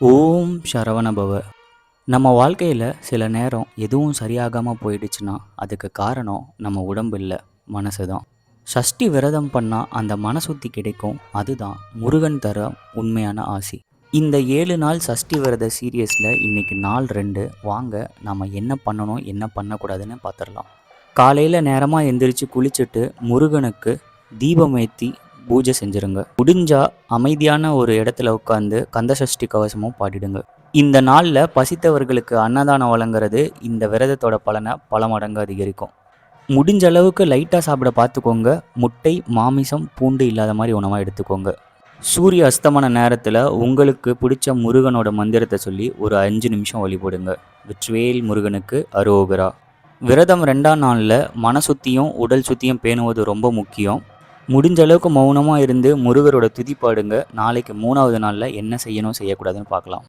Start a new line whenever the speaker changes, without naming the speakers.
ஓம் சரவணபவ. நம்ம வாழ்க்கையில் சில நேரம் எதுவும் சரியாகாமல் போயிடுச்சுன்னா அதுக்கு காரணம் நம்ம உடம்பு இல்லை மனசு தான். சஷ்டி விரதம் பண்ணால் அந்த மனசுத்தி கிடைக்கும் அதுதான் முருகன் தர உண்மையான ஆசி. இந்த ஏழு நாள் சஷ்டி விரத சீரியஸில் இன்றைக்கி நாள் ரெண்டு. வாங்க நாம் என்ன பண்ணணும் என்ன பண்ணக்கூடாதுன்னு பார்த்துடலாம் காலையில் நேரமாக எந்திரிச்சு குளிச்சுட்டு முருகனுக்கு தீபம் ஏற்றி பூஜை செஞ்சுருங்க. முடிஞ்சா அமைதியான ஒரு இடத்துல உட்காந்து கந்தசஷ்டி கவசமும் பாடிடுங்க. இந்த நாளில் பசித்தவர்களுக்கு அன்னதானம் வழங்குறது இந்த விரதத்தோட பலனை பல மடங்கு அதிகரிக்கும். முடிஞ்ச அளவுக்கு லைட்டாக சாப்பிட பார்த்துக்கோங்க முட்டை மாமிசம் பூண்டு இல்லாத மாதிரி உணவாக எடுத்துக்கோங்க. சூரிய அஸ்தமன நேரத்தில் உங்களுக்கு பிடிச்ச முருகனோட மந்திரத்தை சொல்லி ஒரு அஞ்சு நிமிஷம் வழிபடுங்க விற்றுவேல் முருகனுக்கு அரோகரா விரதம் ரெண்டாம் நாளில் மன சுத்தியும் உடல் சுத்தியும் பேணுவது ரொம்ப முக்கியம். முடிஞ்ச அளவுக்கு மௌனமாக இருந்து முருகரோட துதி பாடுங்க. நாளைக்கு மூணாவது நாளில் என்ன செய்யணும் செய்யக்கூடாதுன்னு பார்க்கலாம்.